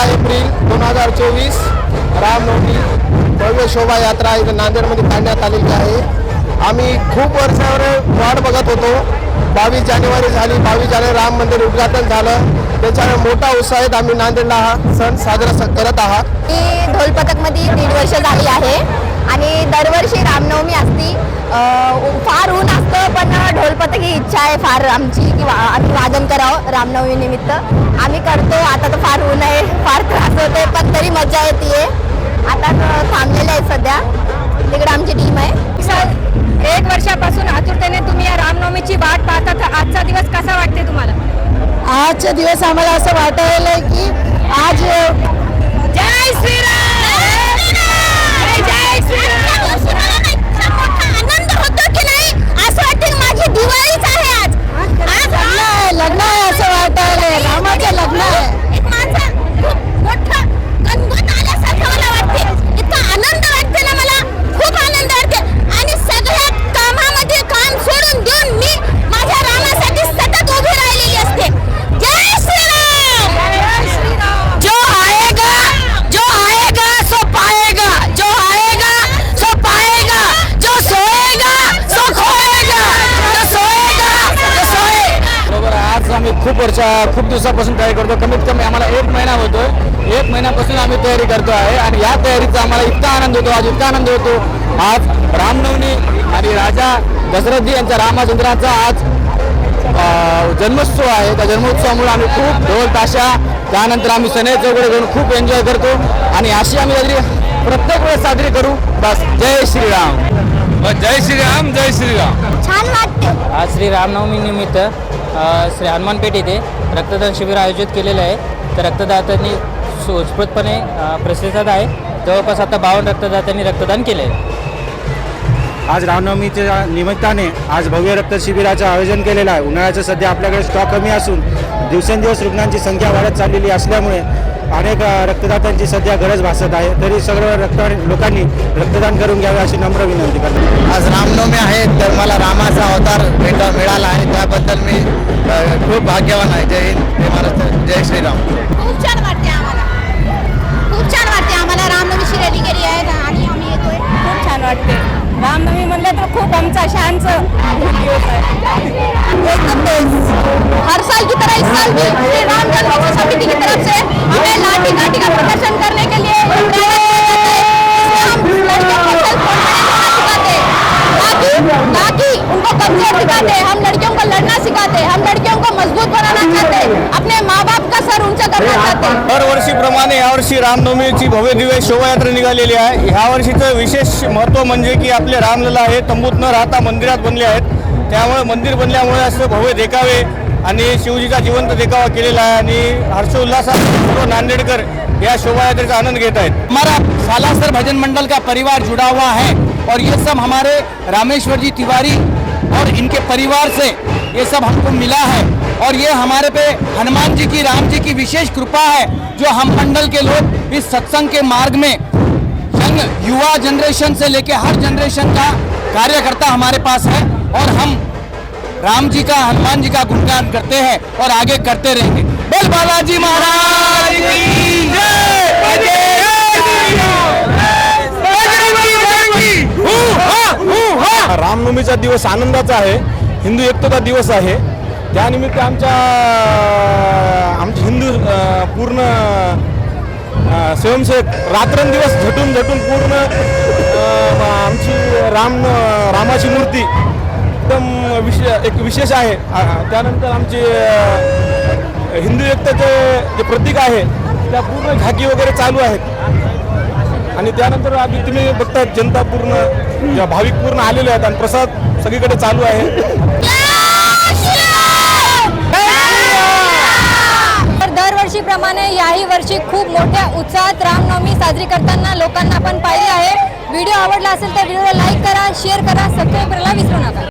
सतरा एप्रिल दोन हजार चोवीस रामनवमी भव्य शोभायात्रा इथं नांदेडमध्ये काढण्यात आलेली आहे. आम्ही खूप वर्षावर वाट बघत होतो. बावीस जानेवारी झाली. बावीस जानेवारी राम मंदिर उद्घाटन झालं. त्याच्यामुळे मोठा उत्साहित आम्ही नांदेडला हा सण साजरा करत आहात. मी ढोलपथकमध्ये दीड वर्ष झाली आहे. आणि दरवर्षी रामनवमी असती. फार ऊन असतं पण ढोल पथक ही इच्छा आहे फार आमची की वा आम्ही वादन करावं रामनवमी निमित्त. आम्ही करतो आता तर फार ऊन आहे फार त्रास होते पण तरी मजा येते आता तर थांबलेले आहे सध्या. तिकडे आमची टीम आहे. एक वर्षापासून आतुरतेने तुम्ही या रामनवमीची वाट पाहता तर आजचा दिवस कसा वाटते तुम्हाला? आजचे दिवस आम्हाला असं वाटायला की आज जय श्रीराम! जय खूप वर्षा खूप दिवसापासून तयारी करतो कमीत कमी आम्हाला एक महिना होतो एक महिन्यापासून आम्ही तयारी करतो आहे. आणि या तयारीचा आम्हाला इतका आनंद होतो आज इतका आनंद होतो. आज रामनवमी आणि राजा दशरथजी यांच्या रामचंद्राचा आज जन्मोत्सव आहे. त्या जन्मोत्सवामुळे आम्ही खूप ढोल ताशा त्यानंतर आम्ही सनई चौकडे घेऊन खूप एन्जॉय करतो. आणि अशी आम्ही काहीतरी प्रत्येक वेळेस साजरी करू. बस जय श्रीराम. जय श्रीराम जय श्रीराम. छान वाटते. आज श्री रामनवमी निमित्त श्री हनुमानपेठ येथे रक्तदान शिबिर आयोजित केलेलं आहे. तर रक्तदात्यांनी उत्स्फूर्तपणे प्रतिसाद आहे. जवळपास आता बावन्न रक्तदात्यांनी रक्तदान केले आहे आज रामनवमीच्या निमित्ताने आज भव्य रक्त शिबिराचं आयोजन केलेलं आहे. उन्हाळ्याचं सध्या आपल्याकडे स्टॉक कमी असून दिवसेंदिवस रुग्णांची संख्या वाढत चाललेली असल्यामुळे अनेक रक्तदात्यांची सध्या गरज भासत आहे. तरी सर्व रक्त लोकांनी रक्तदान करून घ्यावे अशी नम्र विनंती करतो. आज रामनवमी आहे तर मला रामाचा अवतार भेट मिळाला आहे त्याबद्दल मी खूप भाग्यवान आहे. जय हिंद जय महाराष्ट्र जय श्रीराम. खूप छान वाटते आम्हाला. खूप छान वाटते आम्हाला रामनवमीची रॅली केली आहे. आणि आम्ही येतोय. खूप छान वाटते. रामनवमी म्हणलं तर खूप आमचा शांत दिवस आहे. हर साल की तरह इस साल भी. अपने माँ बाप का सर ऊंचा करना चाहते हैं। दरवर्षीप्रमाणे यावर्षी रामनवमीची भव्य दिव्य शोभायात्रा निघालेली आहे. ह्या वर्षीचं विशेष महत्त्व म्हणजे की आपले रामलला हे तंबूत न राहता मंदिरात बनले आहेत. त्यामुळे मंदिर बनल्यामुळे असं भव्य देखावे आणि शिवजीचा जिवंत देखावा केलेला आहे आणि हर्षोल्लासात सर्व नांदेडकर या शोभायात्रेचा आनंद घेत आहेत. हमारा सालासर भजन मंडल का परिवार जुड़ा हुआ है और ये सब हमारे रामेश्वर जी तिवारी और इनके परिवार से ये सब हमको मिला है। और ये हमारे पे हनुमान जी की, राम जी की विशेष कृपा है, जो हम मंडल के लोग इस सत्संग के मार्ग में यंग युवा जनरेशन से लेके हर जनरेशन का कार्यकर्ता हमारे पास है और हम राम जी का, हनुमान जी का गुणगान करते हैं और आगे करते रहेंगे बोल बालाजी महाराज की जय! रामनवमीचा दिवस आनंदाचा आहे, हिंदू एकतेचा दिवस आहे त्यानिमित्त आमच्या आमचे हिंदू पूर्ण स्वयंसेवक रात्रंदिवस झटून झटून पूर्ण आमची राम रामाची मूर्ती एकदम विशे एक विशेष आहे. त्यानंतर आमचे हिंदू एकतेचे जे प्रतीक आहे त्या पूर्ण झाकी वगैरे चालू आहेत. आणि त्यानंतर आधी तुम्ही बघतात जनता पूर्ण भाविक पूर्ण आलेले आहेत आणि प्रसाद सगळीकडे चालू आहे तर दरवर्षीप्रमाणे याही वर्षी खूप मोठ्या उत्साहात रामनवमी साजरी करताना लोकांना आपण पाहिले आहे. व्हिडिओ आवडला असेल तर व्हिडिओला लाईक करा शेअर करा सबस्क्राईब करायला विसरू नका.